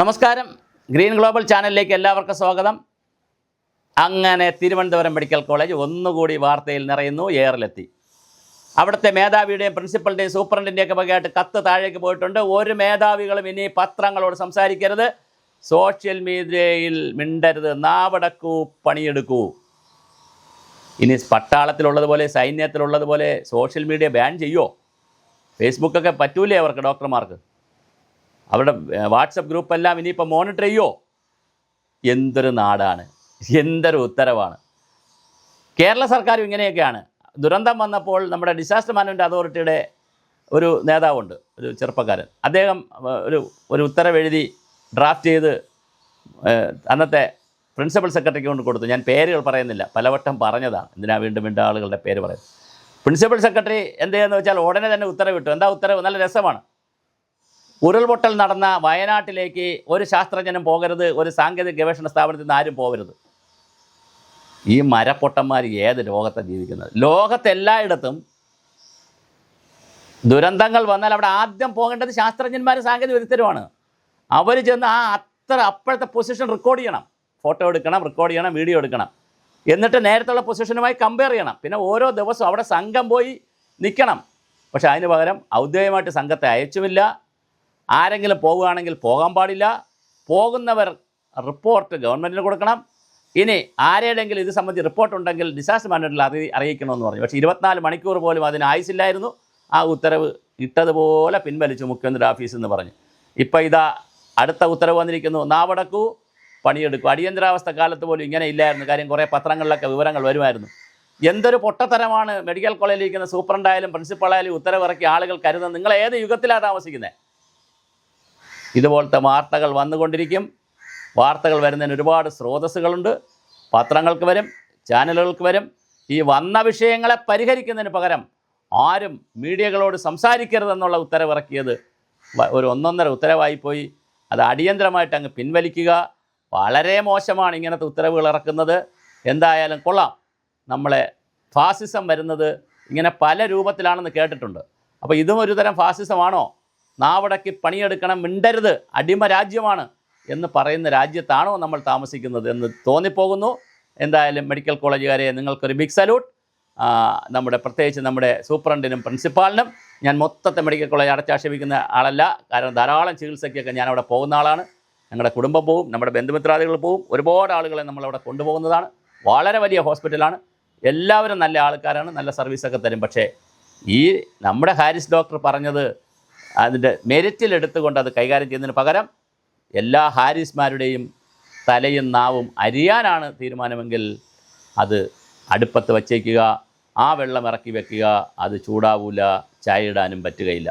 നമസ്കാരം. Green global ചാനലിലേക്ക് എല്ലാവർക്കും സ്വാഗതം. അങ്ങനെ തിരുവനന്തപുരം മെഡിക്കൽ കോളേജ് ഒന്നുകൂടി വാർത്തയിൽ നിറയുന്നു എയറിലെത്തി അവിടുത്തെ മേധാവിയുടെയും പ്രിൻസിപ്പളിന്റെയും സൂപ്രണ്ടിന്റെയൊക്കെ വകയായിട്ട് കത്ത് താഴേക്ക് പോയിട്ടുണ്ട്. ഒരു മേധാവികളും ഇനി പത്രങ്ങളോട് സംസാരിക്കരുത്. സോഷ്യൽ മീഡിയയിൽ മിണ്ടരുത്. നാവടക്കൂ പണിയെടുക്കൂ. ഇനി പട്ടാളത്തിലുള്ളതുപോലെ സൈന്യത്തിലുള്ളതുപോലെ സോഷ്യൽ മീഡിയ ബാൻ ചെയ്യുമോ ഫേസ്ബുക്കൊക്കെ പറ്റൂലേ അവർക്ക് ഡോക്ടർമാർക്ക്? അവരുടെ വാട്സപ്പ് ഗ്രൂപ്പെല്ലാം ഇനിയിപ്പോൾ മോണിറ്റർ ചെയ്യോ? എന്തൊരു നാടാണ്. എന്തൊരു ഉത്തരവാണ്. കേരള സർക്കാരും ഇങ്ങനെയൊക്കെയാണ്. ദുരന്തം വന്നപ്പോൾ നമ്മുടെ ഡിസാസ്റ്റർ മാനേജ്മെന്റ് അതോറിറ്റിയുടെ ഒരു നേതാവുണ്ട് ഒരു ചെറുപ്പക്കാരൻ. അദ്ദേഹം ഒരു ഒരു ഉത്തരവെഴുതി ഡ്രാഫ്റ്റ് ചെയ്ത് അന്നത്തെ പ്രിൻസിപ്പൽ സെക്രട്ടറിക്ക് കൊണ്ട് കൊടുത്തു. ഞാൻ പേരുകൾ പറയുന്നില്ല. പലവട്ടം പറഞ്ഞതാണ്. എന്തിനാണ് വീണ്ടും വീണ്ടും ആളുകളുടെ പേര് പറയുന്നത്? പ്രിൻസിപ്പൽ സെക്രട്ടറി എന്ത് വെച്ചാൽ ഉടനെ തന്നെ ഉത്തരവിട്ടു. എന്താ ഉത്തരവ്? നല്ല രസമാണ്. ഉരുൾപൊട്ടൽ നടന്ന വയനാട്ടിലേക്ക് ഒരു ശാസ്ത്രജ്ഞനും പോകരുത് ഒരു സാങ്കേതിക ഗവേഷണ സ്ഥാപനത്തിൽ നിന്ന് ആരും പോകരുത്. ഈ മരപ്പൊട്ടന്മാർ ഏത് ലോകത്താണ് ജീവിക്കുന്നത്? ലോകത്തെല്ലായിടത്തും ദുരന്തങ്ങൾ വന്നാൽ അവിടെ ആദ്യം പോകേണ്ടത് ശാസ്ത്രജ്ഞന്മാരും സാങ്കേതിക വിദഗ്ധരുമാണ്. അവർ ചെന്ന് ആ അത്ര അപ്പോഴത്തെ പൊസിഷൻ റെക്കോർഡ് ചെയ്യണം. ഫോട്ടോ എടുക്കണം റെക്കോർഡ് ചെയ്യണം വീഡിയോ എടുക്കണം. എന്നിട്ട് നേരത്തെയുള്ള പൊസിഷനുമായി കമ്പയർ ചെയ്യണം. പിന്നെ ഓരോ ദിവസവും അവിടെ സംഘം പോയി നിൽക്കണം. പക്ഷേ അതിന് പകരം ഔദ്യോഗികമായിട്ട് സംഘത്തെ അയച്ചുമില്ല. ആരെങ്കിലും പോവുകയാണെങ്കിൽ പോകാൻ പാടില്ല. പോകുന്നവർ റിപ്പോർട്ട് ഗവൺമെന്റിന് കൊടുക്കണം. ഇനി ആരുടെയെങ്കിലും ഇത് സംബന്ധിച്ച് റിപ്പോർട്ട് ഉണ്ടെങ്കിൽ ഡിസാസ്റ്റർ മാനേജ്മെന്റിൽ അറി അറിയിക്കണമെന്ന് പറഞ്ഞു. പക്ഷേ ഇരുപത്തിനാല് മണിക്കൂർ പോലും അതിന് ആയുസില്ലായിരുന്നു. ആ ഉത്തരവ് ഇട്ടതുപോലെ പിൻവലിച്ചു മുഖ്യമന്ത്രി ഓഫീസ് എന്ന് പറഞ്ഞു. ഇപ്പോൾ ഇതാ അടുത്ത ഉത്തരവ് വന്നിരിക്കുന്നു. നാവടക്കൂ പണിയെടുക്കും. അടിയന്തരാവസ്ഥ കാലത്ത് പോലും ഇങ്ങനെ ഇല്ലായിരുന്നു. കാര്യം കുറേ പത്രങ്ങളിലൊക്കെ വിവരങ്ങൾ വരുമായിരുന്നു. എന്തൊരു പൊട്ടത്തരമാണ് മെഡിക്കൽ കോളേജിൽ ഇരിക്കുന്ന സൂപ്രണ്ടായാലും പ്രിൻസിപ്പളായാലും ഉത്തരവിറക്കി ആളുകൾ കരുതുന്നത്. നിങ്ങൾ ഏത് യുഗത്തിലാണ് താമസിക്കുന്നത്? ഇതുപോലത്തെ വാർത്തകൾ വന്നുകൊണ്ടിരിക്കും. വാർത്തകൾ വരുന്നതിന് ഒരുപാട് സ്രോതസ്സുകളുണ്ട്. പത്രങ്ങൾക്ക് വരും ചാനലുകൾക്ക് വരും. ഈ വന്ന വിഷയങ്ങളെ പരിഹരിക്കുന്നതിന് പകരം ആരും മീഡിയകളോട് സംസാരിക്കരുതെന്നുള്ള ഉത്തരവിറക്കിയത് ഒരു ഒന്നൊന്നര ഉത്തരവായിപ്പോയി. അത് അടിയന്തരമായിട്ട് അങ്ങ് പിൻവലിക്കുക വളരെ മോശമാണ് ഇങ്ങനത്തെ ഉത്തരവുകൾ ഇറക്കുന്നത്. എന്തായാലും കൊള്ളാം. നമ്മളെ ഫാസിസം വരുന്നത് ഇങ്ങനെ പല രൂപത്തിലാണെന്ന് കേട്ടിട്ടുണ്ട്. അപ്പോൾ ഇതും ഒരുതരം ഫാസിസമാണോ? നാവടക്കി പണിയെടുക്കണം മിണ്ടരുത് അടിമ രാജ്യമാണ് എന്ന് പറയുന്ന രാജ്യത്താണോ നമ്മൾ താമസിക്കുന്നത് എന്ന് തോന്നിപ്പോകുന്നു. എന്തായാലും മെഡിക്കൽ കോളേജുകാരെ നിങ്ങൾക്കൊരു ബിഗ് സല്യൂട്ട് നമ്മുടെ പ്രത്യേകിച്ച് നമ്മുടെ സൂപ്രണ്ടിനും പ്രിൻസിപ്പാളിനും. ഞാൻ മൊത്തത്തെ മെഡിക്കൽ കോളേജ് അടച്ചാക്ഷേപിക്കുന്ന ആളല്ല. കാരണം ധാരാളം ചികിത്സയ്ക്കൊക്കെ ഞാൻ അവിടെ പോകുന്ന ആളാണ്. ഞങ്ങളുടെ കുടുംബം പോവും നമ്മുടെ ബന്ധുമിത്രാദികൾ പോവും. ഒരുപാട് ആളുകളെ നമ്മളവിടെ കൊണ്ടുപോകുന്നതാണ്. വളരെ വലിയ ഹോസ്പിറ്റലാണ്. എല്ലാവരും നല്ല ആൾക്കാരാണ് നല്ല സർവീസൊക്കെ തരും. പക്ഷേ ഈ നമ്മുടെ ഹാരിസ് ഡോക്ടർ പറഞ്ഞത് അതിന്റെ മെരിറ്റിൽ എടുത്തുകൊണ്ട് അത് കൈകാര്യം ചെയ്യുന്നതിന് പകരം എല്ലാ ഹാരിസ്മാരുടെയും തലയും നാവും അരിയാനാണ് തീരുമാനമെങ്കിൽ അത് അടുപ്പത്ത് വച്ചേക്കുക ആ വെള്ളം ഇറക്കി വെക്കുക അത് ചൂടാവൂല ചായ ഇടാനും പറ്റുകയില്ല.